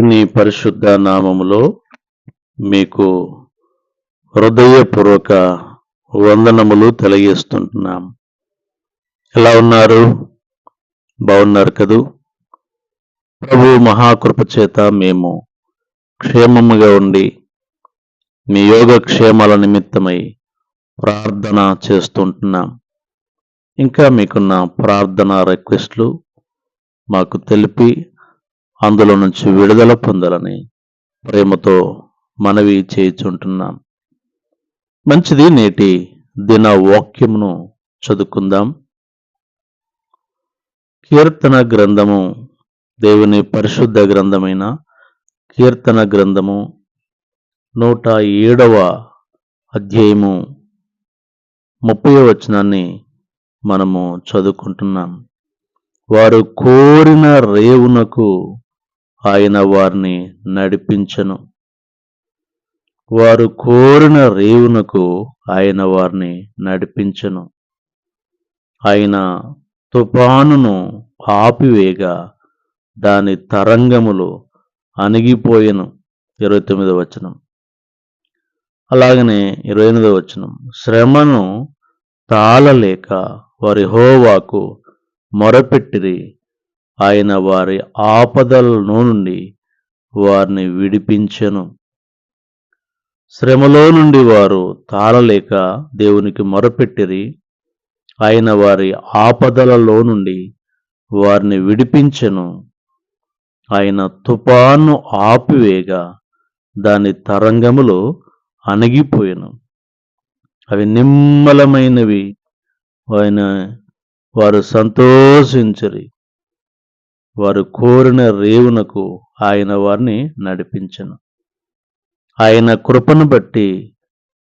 నీ పరిశుద్ధ నామములో మీకు హృదయపూర్వక వందనములు తెలియజేస్తుంటున్నాం. ఎలా ఉన్నారు? బాగున్నారు కదూ? ప్రభు మహాకృప చేత మేము క్షేమముగా ఉండి మీ యోగ క్షేమాల నిమిత్తమై ప్రార్థన చేస్తుంటున్నాం. ఇంకా మీకున్న ప్రార్థన రిక్వెస్ట్లు మాకు తెలిపి అందులో నుంచి విడుదల పొందాలని ప్రేమతో మనవి చేయుచుంటున్నాం. మంచిది నేటి దిన వాక్యమును చదువుకుందాం. కీర్తన గ్రంథము దేవుని పరిశుద్ధ గ్రంథమైన కీర్తన గ్రంథము నూట ఏడవ అధ్యాయము ముప్పై వచనాన్ని మనము చదువుకుంటున్నాం. వారు కోరిన రేవునకు ఆయన వారిని నడిపించను. వారు కోరిన రేవునకు ఆయన వారిని నడిపించను. ఆయన తుఫానును ఆపివేగా దాని తరంగములు అణిగిపోయెను. ఇరవై తొమ్మిదో వచనం. అలాగనే ఇరవై ఎనిమిదో వచనం. శ్రమను తాళలేక వారి హోవాకు మొరపెట్టిరి. ఆయన వారి ఆపదలలో నుండి వారిని విడిపించెను. శ్రమలో నుండి వారు తాళలేక దేవునికి మొరపెట్టిరి. ఆయన వారి ఆపదలలో నుండి వారిని విడిపించెను. ఆయన తుపాను ఆపివేగా దాని తరంగములు అణగిపోయాను. అవి నిమ్మలమైనవి. ఆయన వారు సంతోషించరి. వారు కోరిన రేవునకు ఆయన వారిని నడిపించను. ఆయన కృపను బట్టి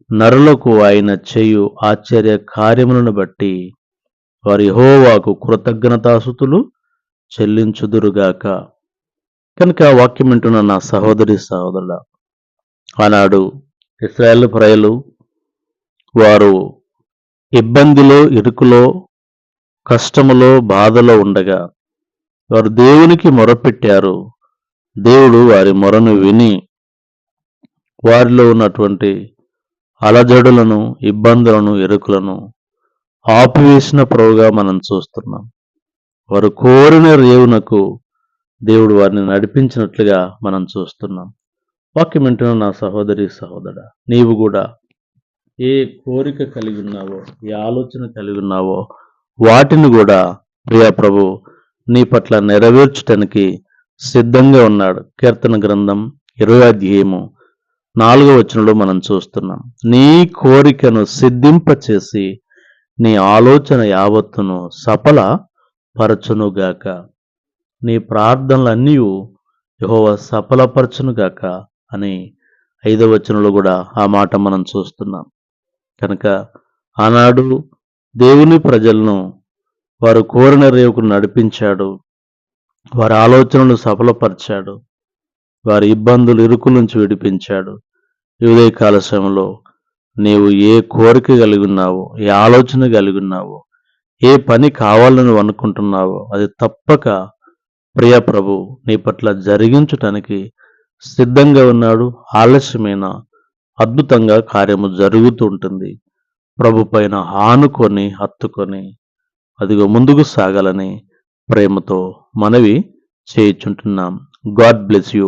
నరులకు ఆయన చేయు ఆశ్చర్య కార్యములను బట్టి వారి హోవాకు కృతజ్ఞతాసుతులు చెల్లించుదురుగాక. కనుక వాక్యం వింటున్న నా సహోదరి సహోదరుల ఆనాడు ఇస్రాయేల్ ప్రజలు వారు ఇబ్బందిలో ఇరుకులో కష్టములో బాధలో ఉండగా వారు దేవునికి మొరపెట్టారు. దేవుడు వారి మొరను విని వారిలో ఉన్నటువంటి అలజడులను ఇబ్బందులను ఎరుకులను ఆపివేసిన ప్రభుగా మనం చూస్తున్నాం. వారు కోరిన రేవునకు దేవుడు వారిని నడిపించినట్లుగా మనం చూస్తున్నాం. వాక్యం వింటున్న నా సహోదరి సహోదర నీవు కూడా ఏ కోరిక కలిగి ఉన్నావో ఏ ఆలోచన కలిగి ఉన్నావో వాటిని కూడా ప్రియా ప్రభు నీ పట్ల నెరవేర్చటానికి సిద్ధంగా ఉన్నాడు. కీర్తన గ్రంథం ఇరవై అధ్యాయము నాలుగో వచనంలో మనం చూస్తున్నాం. నీ కోరికను సిద్ధింపచేసి నీ ఆలోచన యావత్తును సఫల పరచునుగాక నీ ప్రార్థనలన్నీ యహోవ సఫలపరచునుగాక అని ఐదవ వచనంలో కూడా ఆ మాట మనం చూస్తున్నాం. కనుక ఆనాడు దేవుని ప్రజలను వారు కోరిన రేవుకు నడిపించాడు. వారి ఆలోచనలు సఫలపరిచాడు. వారి ఇబ్బందులు ఇరుకుల నుంచి విడిపించాడు. ఇదే కాల సమయంలో నీవు ఏ కోరిక కలిగి ఉన్నావో ఏ ఆలోచన కలిగి ఉన్నావో ఏ పని కావాలని అనుకుంటున్నావో అది తప్పక ప్రియ ప్రభు నీ పట్ల జరిగించటానికి సిద్ధంగా ఉన్నాడు. ఆలస్యమైన అద్భుతంగా కార్యము జరుగుతూ ఉంటుంది. ప్రభు పైన ఆనుకొని హత్తుకొని అదిగో ముందుకు సాగాలని ప్రేమతో మనవి చేయుచుంటున్నాం. God bless you.